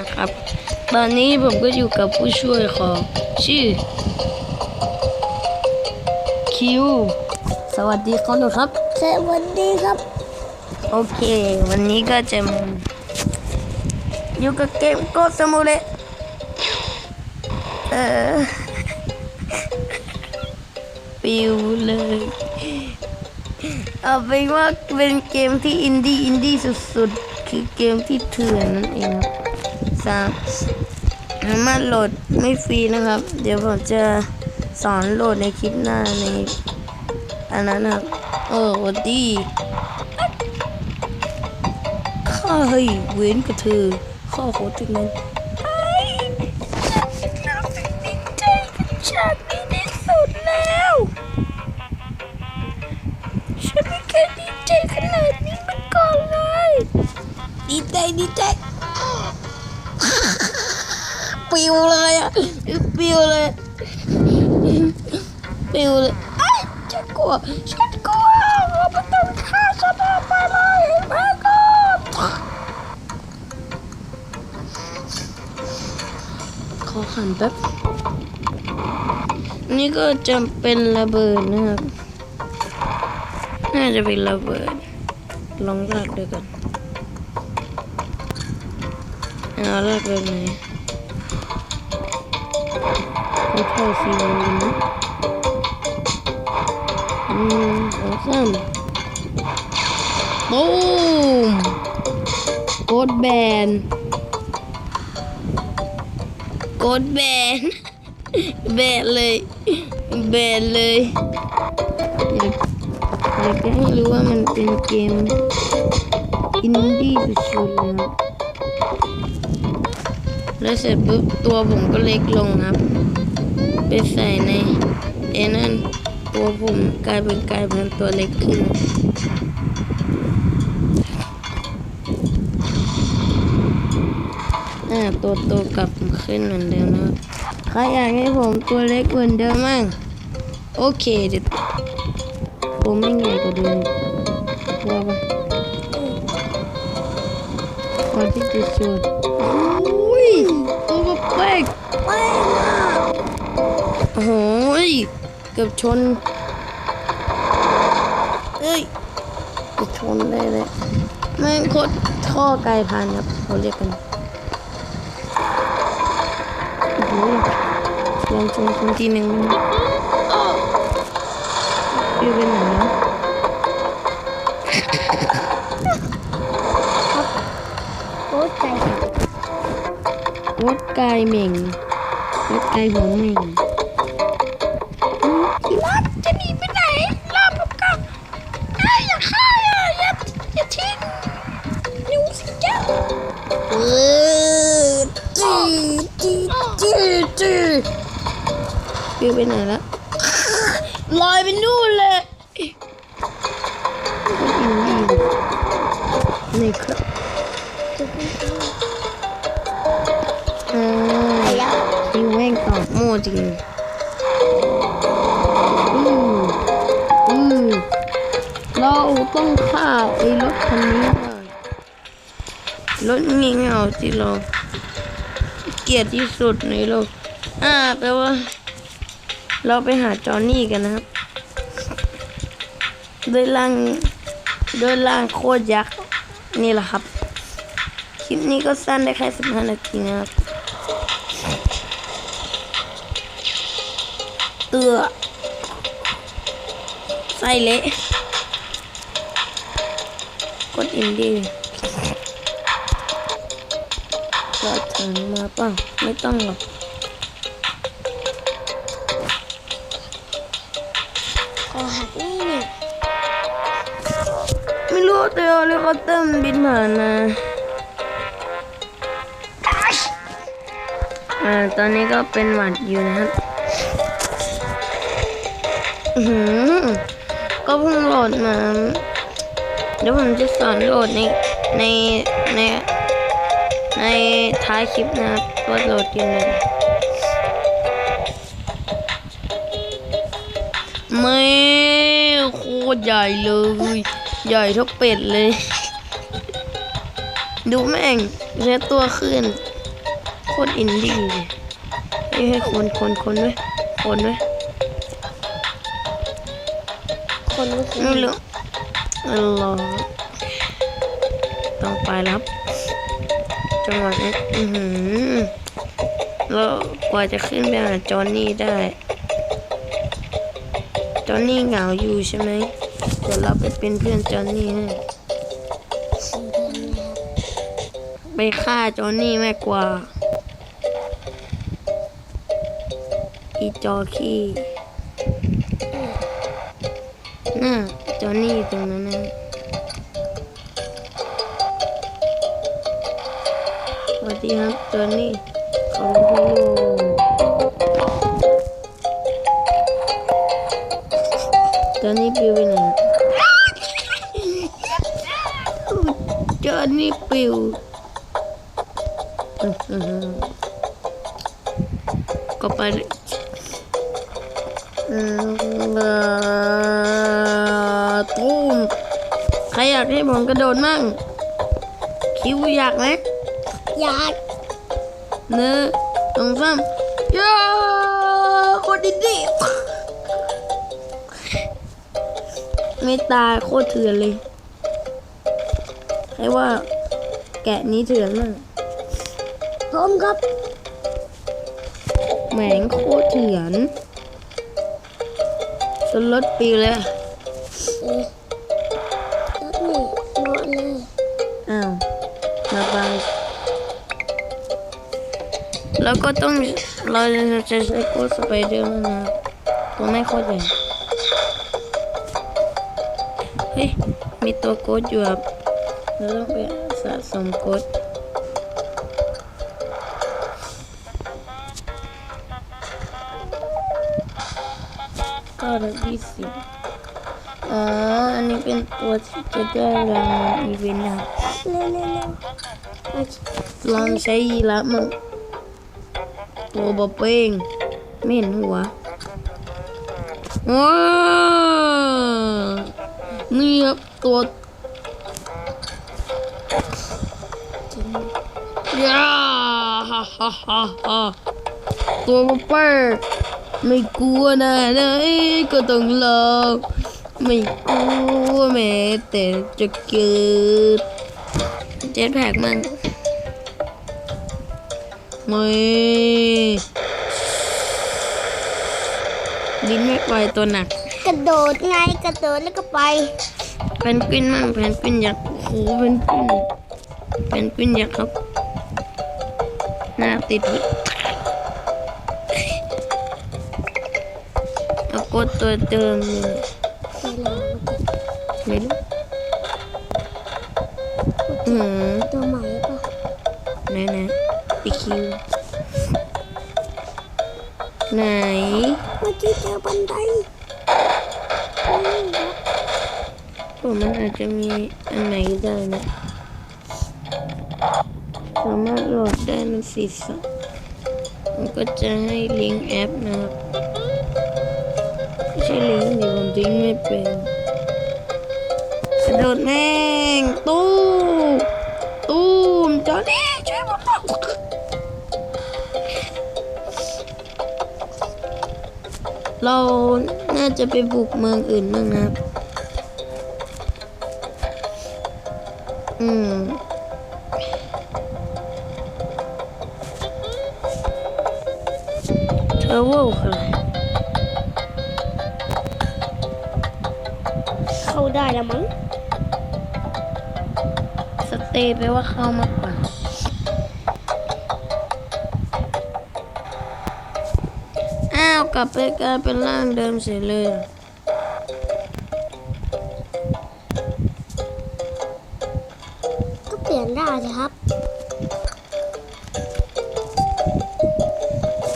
นะครับ ตอนนี้ผมก็อยู่กับผู้ช่วยของ ชื่อ คิว สวัสดีครับหนูครับ สวัสดีครับ โอเค วันนี้ก็จะมาอยู่กับเกมโกสมูเลเออปิวเลยเอาเป็นว่าเป็นเกมที่อินดี้อินดี้สุดๆ คือเกมที่เถื่อนนั่นเองครับ สามสามารถโหลดไม่ฟรีนะครับ เดี๋ยวผมจะสอนโหลดในคลิปหน้าในอันนั้นนะครับเออวันดีข้าให้เว้นกับเธอข้าขอถึงนั้น วเลยอะปิวเลยปิวเลยไอ้ยฉันกลัวฉันกลัวเราไม่ต้องฆ่าฉันออกไปเลยไอ้แม่ก็ขอขันแป๊บนี่ก็จะเป็นระเบิดนะครับน่าจะเป็นระเบิด ลองลากด้วยกันเอาลากแบบไหน ไม่เข้าฟีมันดีนะอืมสองสามบูมโกดแบนโกดแบนแบนเลย แบนเลยอยากอยากให้รู้ว่ามันเป็นเกมอินดี้สุดๆเลยครับแล้วเสร็จปุ๊บตัวผมก็เล็กลงครับ ไปใส่ในเอ้นั่นตัวผมกลายเป็นกลายเป็นตัวเล็กขึ้นอ่าตัวโตกลับขึ้นเหมือนเดิมนะครับใครอยากให้ผมตัวเล็กเหมือนเดิมมั่งโอเคเดี๋ยวผมไม่ใหญ่กว่าเดิมว่าปะก่อนที่จะชน ยตัวก็แป๊กไม่มากโอ้โหเกือบชนเอ้ยจะชนได้เลยแม่งโคตรท่อไกลพันครับเขาเรียกกันโอ้โหลองชนคนทีหนึ่งอยู่เป็นไหนนะ รถไกลเหม่งรถไกลหัวเหม่งอืมที่รักจะหนีไปไหนรอผมก่อนเอ้ยอย่าฆ่าอะอย่าอย่าทิ้งนิ้วสิจ้าเออจีจีจีจืดฟิวไปไหนละลอยไปนู่นเลยนี่ครับ จริงอืออือเราต้องฆ่าไอ้รถคันนี้ก่อนรถงี่เง่าที่เราเกลียดที่สุดในโลก อ่าแปลว่า เราไปหาจอห์นนี่กันนะครับโดยร่างโดยร่างโคตรยักษ์นี่แหละครับ คลิปนี้ก็สั้นได้แค่สิบห้านาทีนะครับ เตือไส้เละกดอินดี้รอถึงมาเปล่าไม่ต้องหรอกขอหักนี่หนึ่งไม่รู้แต่เฮลิคอปเตอร์มันบินผ่านมาอ่าตอนนี้ก็เป็นหวัดอยู่นะครับ ก็เพิ่งโหลดมา เดี๋ยวผมจะสอนโหลดในในในในท้ายคลิปนะครับว่าโหลดยังไงไม่โคตรใหญ่เลย ใหญ่เท่าเป็ดเลย ดูแม่งเนื้อตัวขึ้นโคตรอินดี้เลยให้คนคนคนไว้ยคนไว้ คนก็คือไม่รู้อัลลอฮ์ต้องไปแล้วครับจังหวะนี้อือหือแล้วกว่าจะขึ้นไปหาจอห์นนี่ได้ จอห์นนี่เหงาอยู่ใช่ไหมเดี๋ยวเราไปเป็นเพื่อนจอห์นนี่ให้สีแดงนะครับไปฆ่าจอห์นนี่มากกว่า อีจอขี้ น่าจอห์นนี่ตรงนั้นนะสวัสดีครับจอนี่ขอบคุณจอนี่ปิวไปไหนจอนี่ปิวก็ไป ตุ้มใครอยากให้ผมกระโดดมั่ง คิวอยากไหมอยากเนื้อตรงซ้ำย่าโคตรดีดีไม่ตายโคตรเถื่อนเลยใครว่าแกะนี้เถื่อนมั่งพร้อมครับแหมงโคตรเถื่อน จนรถปิวเลยเอ๊ะรถนี่รถเลยอ้าวมาบังแล้วก็ต้องเราจะใช้โค้ดสไปเดอร์มันนะครับตัวไม่โคตรใหญ่เฮ้ยมีตัวโค้ดอยู่ครับเราต้องไปสะสมโค้ด ละยี่สิบอ๋อ อันนี้เป็นตัวที่จะได้รางวัลอีเวนต์นะครับเร็วเร็วเร็วมาลองใช้ยีราฟมั่งตัวบะเป้งไม่เห็นหัวว้าวนี่ครับตัวยาฮ่าฮ่าฮ่าฮ่าตัวบะเป้ง ไม่กลัวนะนะเอ้ยก็ต้องลองไม่กลัวแม้แต่จะเกิดเจ็ตแพ็กมั่งไม่บินไม่ไหวตัวหนัก กระโดดไงกระโดดแล้วก็ไปเพนกวินมั่งเพนกวินอยักโอ้โหเพนกวินเพนกวินอยักครับหน้าติด วิเอากดตัวเดิมเลยไม่รู้อืมตัวใหม่ปะไหนไหนอีคิวไหนเมื่อกี้เจอบันไดนี่ครับผมมันอาจจะมีอันไหนได้นะสามารถโหลดได้ในฟีดสมันก็จะให้ลิงก์แอปนะครับ ช่ลิงก์เดี๋ยวผมลิงไม่เป็นกระโดดแม่งตู้ตู้มจอนี่ช่วยผมหน่อยเราน่าจะไปบุกเมืองอื่นบ้างนะครับอืมเทอร์โวคืออะไร ได้แล้วมั้ง สเตย์แปลว่าเข้ามากกว่าอ้าวกลับไปกลายเป็นร่างเดิมเสียเลยอะก็เปลี่ยนได้สิครับ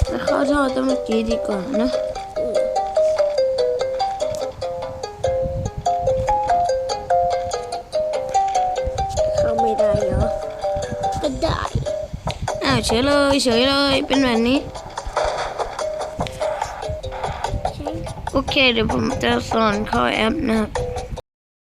ไปเข้าท่อตั้งเมื่อกี้ดีกว่านะ เฉยเลยเฉยเลยเป็นแบบนี้ใช่โอเคเดี๋ยวผมจะสอนเข้าแอปนะครับ